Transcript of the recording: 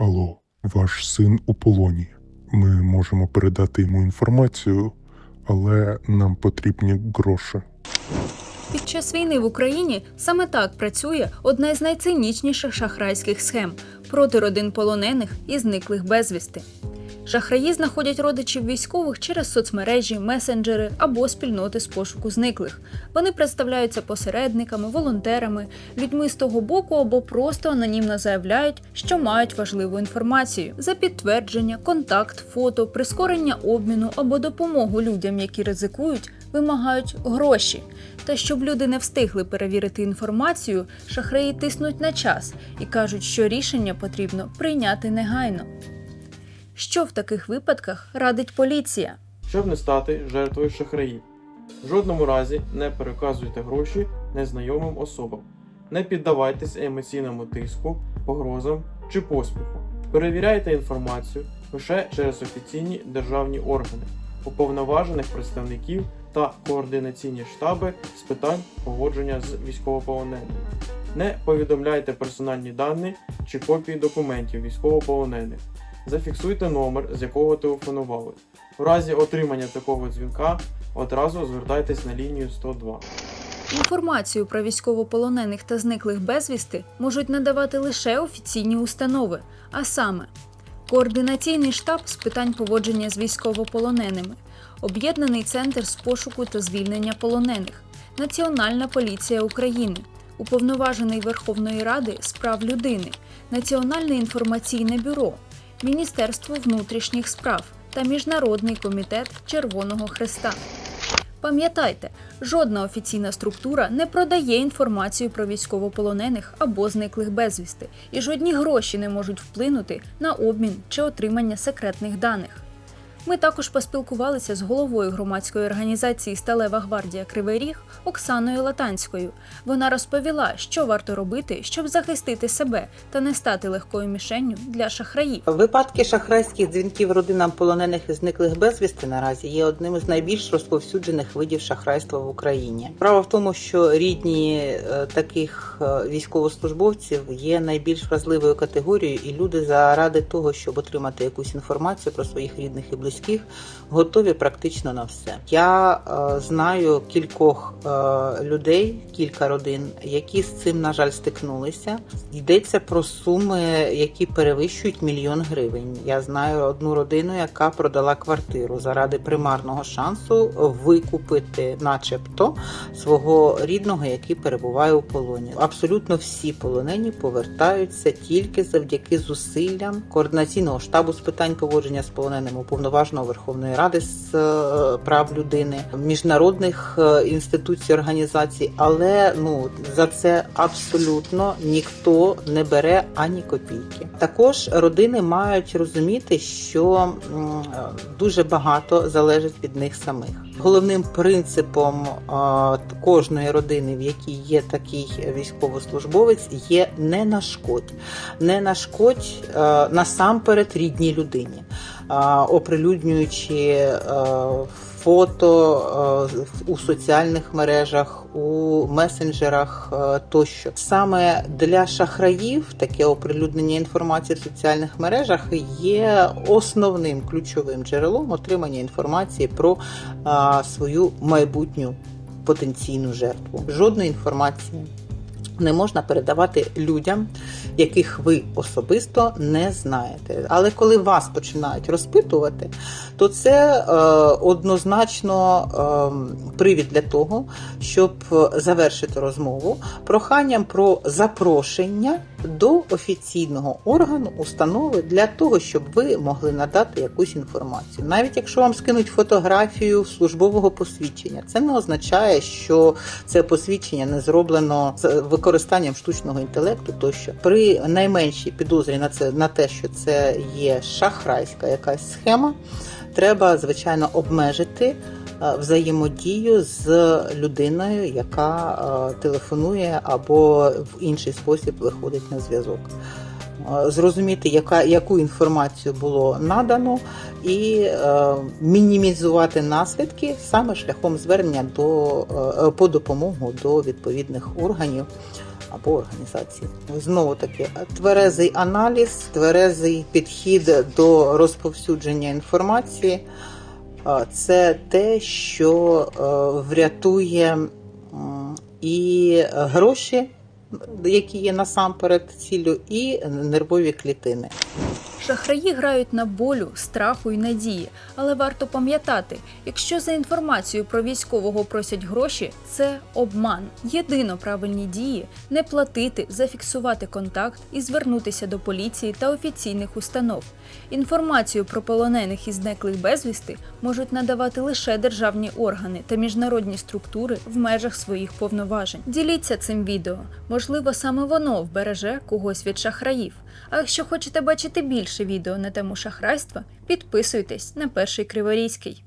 Алло, ваш син у полоні. Ми можемо передати йому інформацію, але нам потрібні гроші. Під час війни в Україні саме так працює одна із найцинічніших шахрайських схем проти родин полонених і зниклих безвісти. Шахраї знаходять родичів військових через соцмережі, месенджери або спільноти з пошуку зниклих. Вони представляються посередниками, волонтерами, людьми з того боку або просто анонімно заявляють, що мають важливу інформацію за підтвердження, контакт, фото, прискорення обміну або допомогу людям, які ризикують, вимагають гроші. Та щоб люди не встигли перевірити інформацію, шахраї тиснуть на час і кажуть, що рішення потрібно прийняти негайно. Що в таких випадках радить поліція? щоб не стати жертвою шахраїв. В жодному разі не переказуйте гроші незнайомим особам. Не піддавайтесь емоційному тиску, погрозам чи поспіху. Перевіряйте інформацію лише через офіційні державні органи, уповноважених представників та координаційні штаби з питань поводження з військовополоненими. Не повідомляйте персональні дані чи копії документів військовополонених. Зафіксуйте номер, з якого телефонували. У разі отримання такого дзвінка одразу звертайтесь на лінію 102. Інформацію про військовополонених та зниклих безвісти можуть надавати лише офіційні установи, а саме Координаційний штаб з питань поводження з військовополоненими, Об'єднаний центр з пошуку та звільнення полонених, Національна поліція України, Уповноважений Верховної Ради з прав людини, Національне інформаційне бюро, Міністерство внутрішніх справ та Міжнародний комітет Червоного Хреста. Пам'ятайте, жодна офіційна структура не продає інформацію про військовополонених або зниклих безвісти, і жодні гроші не можуть вплинути на обмін чи отримання секретних даних. Ми також поспілкувалися з головою громадської організації Сталева гвардія Кривий Ріг Оксаною Латанською. Вона розповіла, що варто робити, щоб захистити себе та не стати легкою мішенню для шахраїв. Випадки шахрайських дзвінків родинам полонених і зниклих безвісти наразі є одним із найбільш розповсюджених видів шахрайства в Україні. Справа в тому, що рідні е, таких е, військовослужбовців є найбільш вразливою категорією, і люди заради того, щоб отримати якусь інформацію про своїх рідних і близьких, готові практично на все. Я е, знаю кількох е, людей, кілька родин, які з цим на жаль стикнулися. Йдеться про суми, які перевищують мільйон гривень. Я знаю одну родину, яка продала квартиру заради примарного шансу викупити, начебто, свого рідного, який перебуває у полоні. Абсолютно всі полонені повертаються тільки завдяки зусиллям координаційного штабу з питань поводження з полоненими уповноваженого Верховної Ради з е, прав людини, міжнародних е, інституцій організацій, але ну за це абсолютно ніхто не бере ані копійки. Також родини мають розуміти, що дуже багато залежить від них самих. Головним принципом кожної родини, в якій є такий військовослужбовець, є не нашкодь, не нашкодь насамперед рідній людині, оприлюднюючи е, фото е, у соціальних мережах, у месенджерах е, тощо. Саме для шахраїв таке оприлюднення інформації в соціальних мережах є основним ключовим джерелом отримання інформації про е, свою майбутню потенційну жертву. Жодної інформації не можна передавати людям, яких ви особисто не знаєте. Але коли вас починають розпитувати, то це е, однозначно е, привід для того, щоб завершити розмову проханням про запрошення до офіційного органу установи для того, щоб ви могли надати якусь інформацію. Навіть якщо вам скинуть фотографію службового посвідчення, це не означає, що це посвідчення не зроблено з використанням штучного інтелекту. Тощо при найменшій підозрі на це на те, що це є шахрайська якась схема, треба звичайно обмежити взаємодію з людиною, яка е, телефонує або в інший спосіб виходить на зв'язок. Е, Зрозуміти, яка, яку інформацію було надано, і е, мінімізувати наслідки саме шляхом звернення до, е, по допомогу до відповідних органів або організації. Знову таки, тверезий аналіз, тверезий підхід до розповсюдження інформації це те, що е, врятує і гроші, які є насамперед ціллю, і нервові клітини. Шахраї грають на болю, страху і надії, але варто пам'ятати, якщо за інформацію про військового просять гроші, це обман. Єдино правильні дії не платити, зафіксувати контакт і звернутися до поліції та офіційних установ. Інформацію про полонених і зниклих безвісти можуть надавати лише державні органи та міжнародні структури в межах своїх повноважень. Діліться цим відео. Можливо, саме воно вбереже когось від шахраїв. А якщо хочете бачити більше відео на тему шахрайства, підписуйтесь на перший Криворізький.